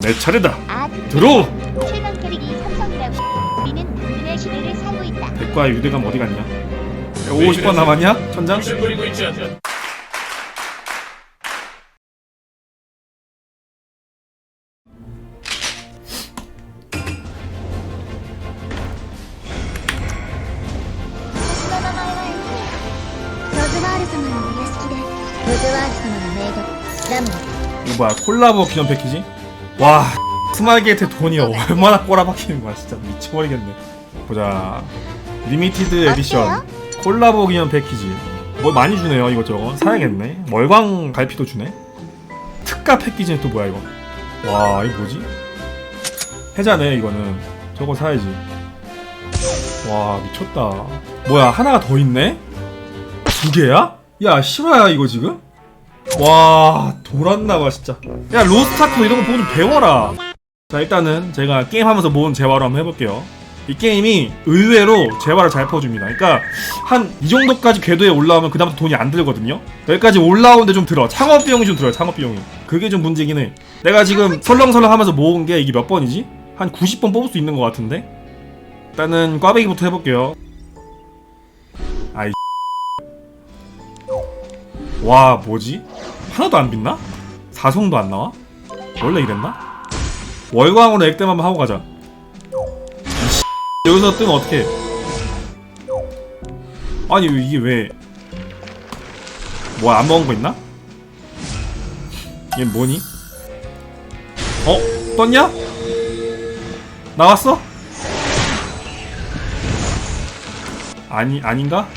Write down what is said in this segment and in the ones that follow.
내 차례다. 아, 들어. 최강 캐릭이 삼성이라고. 우리는 당근의 시대를 살고 있다. 백과의 유대감 어디 갔냐? 50번 남았냐? 천장? 있지. 이거 뭐야 콜라보 기념 패키지? 와 스마일게이트 돈이 얼마나 꼬라박히는 거야 진짜. 미쳐버리겠네. 보자. 리미티드 에디션 콜라보 기념 패키지. 뭐 많이 주네요 이것저것. 사야겠네. 월광 갈피도 주네. 특가 패키지는 또 뭐야 이거? 와 이거 뭐지? 해자네 이거는. 저거 사야지. 와 미쳤다. 뭐야 하나가 더 있네? 두 개야? 야 실화야 이거 지금? 와 돌았나봐 진짜. 야 로스타크 이런 거 보고 좀 배워라. 자 일단은 제가 게임하면서 모은 재화로 한번 해볼게요. 이 게임이 의외로 재화를 잘 퍼줍니다. 그러니까 한 이 정도까지 궤도에 올라오면 그 다음부터 돈이 안 들거든요. 여기까지 올라오는데 좀 들어. 창업 비용이 좀 들어요 창업 비용이. 그게 좀 문제긴 해. 내가 지금 설렁설렁 하면서 모은 게 이게 몇 번이지? 한 90번 뽑을 수 있는 것 같은데? 일단은 꽈배기부터 해볼게요. 아이. 와 뭐지? 하나도 안 빛나? 사성도 안 나와? 원래 이랬나? 월광으로 액땜 한번 하고 가자 여기서 뜨면 어떡해 아니 이게 왜 뭐야 안 먹은 거 있나? 얘 뭐니? 어? 떴냐? 나왔어? 아니 아닌가?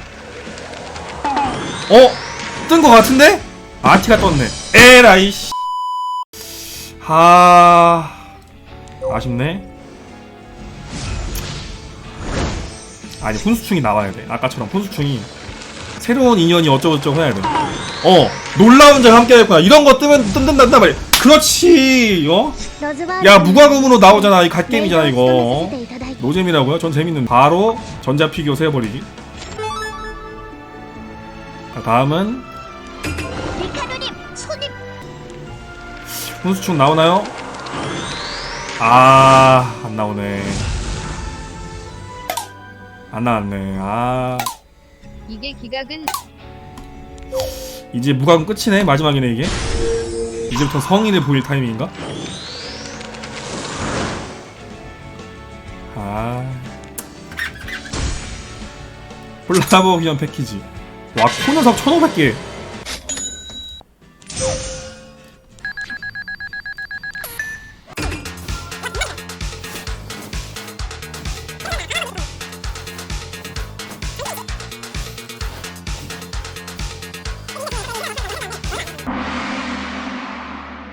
어? 뜬 거 같은데? 아티가 떴네. 에라이 씨. 하 아쉽네. 아니 훈수충이 나와야 돼. 아까처럼 훈수충이 새로운 인연이 어쩌고저쩌고 해야 돼. 어 놀라운 점 함께 할 거야. 이런 거 뜨면 뜬든단 말이야. 그렇지. 어? 야 무과금으로 나오잖아. 이 갓게임이잖아 이거. 어? 노잼이라고요? 전 재밌는. 바로 전자 피규어 세버리기. 자 다음은 훈수충 나오나요? 아, 안 나오네. 안 나왔네. 아, 이게 기각은 이제 무과금 끝이네. 마지막이네, 이게. 이제부터 성인을 보일 타이밍인가? 아. 콜라보 기념 패키지. 와, 코너석 1500개.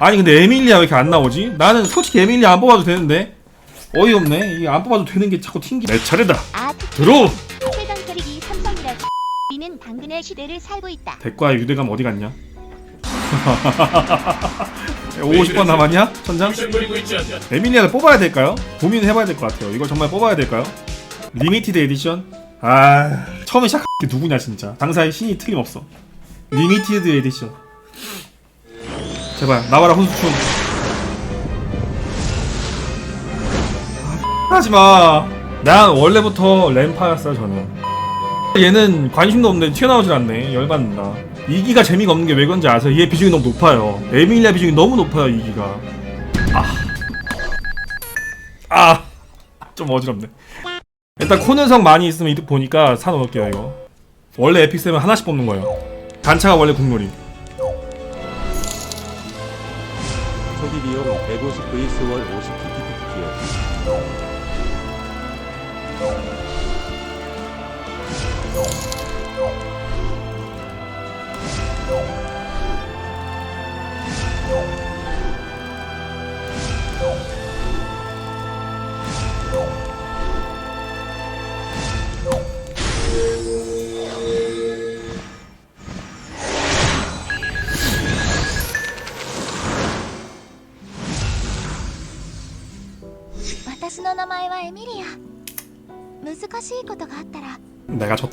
아니 근데 에밀리아 왜 이렇게 안 나오지? 나는 솔직히 에밀리아 안 뽑아도 되는데 어이없네 이게 안 뽑아도 되는 게 자꾸 튕기 내 차례다 아, 들어! 최강 캐릭이 삼성이라고. 우리는 당근의 시대를 살고 있다. 백과의 유대감 어디 갔냐? 50번 남았냐? 천장? 부리고 있지 않다. 에밀리아를 뽑아야 될까요? 고민해봐야 될 것 같아요 이걸 정말 뽑아야 될까요? 리미티드 에디션? 아 처음에 시작한 게 누구냐 진짜 장사의 신이 틀림없어 리미티드 에디션 제발 나와라 혼수충 아, 하지마 난 원래부터 램파였어요 저는 얘는 관심도 없는데 튀어나오질 않네 열받는다 2기가 재미가 없는 게 왜 그런지 아세요? 얘 비중이 너무 높아요 에밀리아 비중이 너무 높아요 2기가 아, 좀 어지럽네. 일단 코너성 많이 있으면 이득 보니까 사 넣을게요 이거. 원래 에픽세면 하나씩 뽑는 거예요. 단차가 원래 국룰이. 초기 비용 150V 월50 TTT요. エミリア。難しいことがあったら。長ちょっ